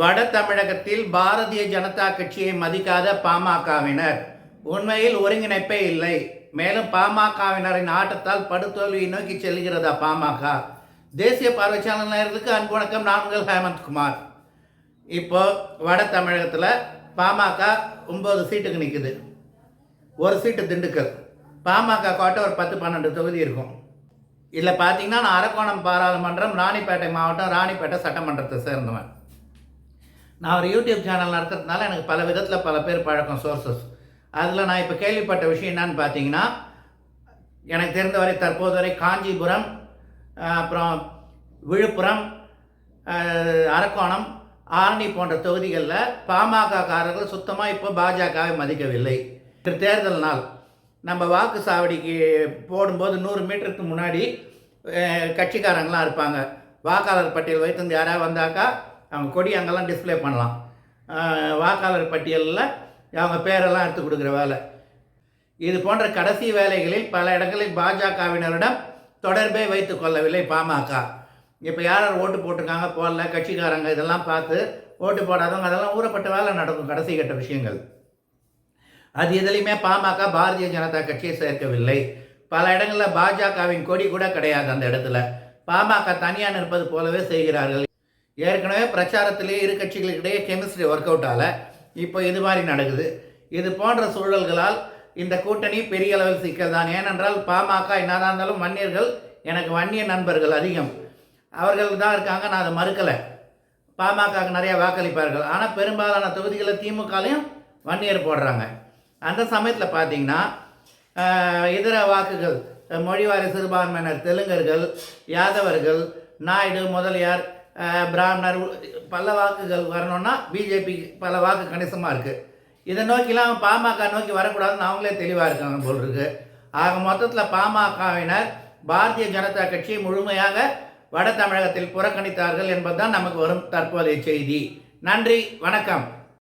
வட தமிழகத்தில் பாரதிய ஜனதா கட்சியை மதிக்காத பாமகவினர். உண்மையில் ஒருங்கிணைப்பே இல்லை. மேலும் பாமகவினரின் ஆட்டத்தால் படுதோல்வியை நோக்கி செல்கிறதா பாமக? தேசிய பார்வையாளர் நேயர்களுக்கு அன்பு வணக்கம். நான் ஹேமந்த்குமார் ஹேமந்த் குமார். இப்போ வட தமிழகத்தில் பாமக ஒம்பது சீட்டுக்கு நிற்குது ஒரு சீட்டு திண்டுக்கல். பாமக கோட்டை ஒரு பத்து பன்னெண்டு தொகுதி இருக்கும். இதில் பார்த்தீங்கன்னா நான் அரக்கோணம் பாராளுமன்றம் ராணிப்பேட்டை மாவட்டம் ராணிப்பேட்டை சட்டமன்றத்தை சேர்ந்தவன். நான் ஒரு யூடியூப் சேனல் நடத்துறதுனால எனக்கு பல விதத்தில் பல பேர் பழக்கம் சோர்சஸ் அதில் நான் இப்போ கேள்விப்பட்ட விஷயம் என்னன்னு பார்த்தீங்கன்னா எனக்கு தெரிந்த வரை தற்போது வரை காஞ்சிபுரம் அப்புறம் விழுப்புரம் அரக்கோணம் ஆரணி போன்ற தொகுதிகளில் பாமகக்காரர்கள் சுத்தமாக இப்போ பாஜகவை மதிக்கவில்லை. இன்று தேர்தல் நாள். நம்ம வாக்கு சாவடிக்கு போடும்போது நூறு மீட்டருக்கு முன்னாடி கட்சிக்காரங்களாம் இருப்பாங்க. வாக்காளர் பட்டியல் வைத்து யாராவது வந்தாக்கா அவங்க கொடி அங்கெல்லாம் டிஸ்ப்ளே பண்ணலாம். வாக்காளர் பட்டியலில் அவங்க பேரெல்லாம் எடுத்து கொடுக்குற வேலை. இது போன்ற கடைசி வேலைகளில் பல இடங்களில் பாஜகவினரிடம் தொடர்பே வைத்து கொள்ளவில்லை பாமக. இப்போ யார் யார் ஓட்டு போட்டிருக்காங்க? போடல கட்சிக்காரங்க இதெல்லாம் பார்த்து ஓட்டு போடாதவங்க அதெல்லாம் ஊறப்பட்ட வேலை நடக்கும் கடைசி கட்ட விஷயங்கள். அது எதுலேயுமே பாமக பாரதிய ஜனதா கட்சியை சேர்க்கவில்லை. பல இடங்களில் பாஜகவின் கொடி கூட கிடையாது அந்த இடத்துல. பாமக தனியாக நிற்பது போலவே செய்கிறார்கள். ஏற்கனவே பிரச்சாரத்திலே இரு கட்சிகளுக்கிடையே கெமிஸ்ட்ரி ஒர்க் அவுட் ஆகல இப்போ இது மாதிரி நடக்குது. இது போன்ற சூழல்களால் இந்த கூட்டணி பெரிய அளவில் சிக்கல் தான் ஏனென்றால் பாமக என்னதான் இருந்தாலும் வன்னியர்கள் எனக்கு வன்னிய நண்பர்கள் அதிகம். அவர்கள் தான் இருக்காங்க நான் அதை மறுக்கலை. பாமகவுக்கு நிறையா வாக்களிப்பார்கள். ஆனால் பெரும்பாலான தொகுதிகளில் திமுகலையும் வன்னியர் போடுறாங்க. அந்த சமயத்தில் பார்த்தீங்கன்னா இதர வாக்குகள் மொழிவாரி சிறுபான்மையினர் தெலுங்கர்கள் யாதவர்கள் நாயுடு முதலியார் பிராமணர் பல வாக்குகள் வரணும்னா பிஜேபி பல வாக்கு கணிசமாக இருக்குது இதை நோக்கிலாம் பாமக நோக்கி வரக்கூடாதுன்னு அவங்களே தெளிவாக இருக்காங்க போல் இருக்கு. ஆக மொத்தத்தில் பாமகவினர் பாரதிய ஜனதா கட்சியை முழுமையாக வட தமிழகத்தில் புறக்கணித்தார்கள் என்பதுதான் நமக்கு வரும் தற்போதைய செய்தி. நன்றி வணக்கம்.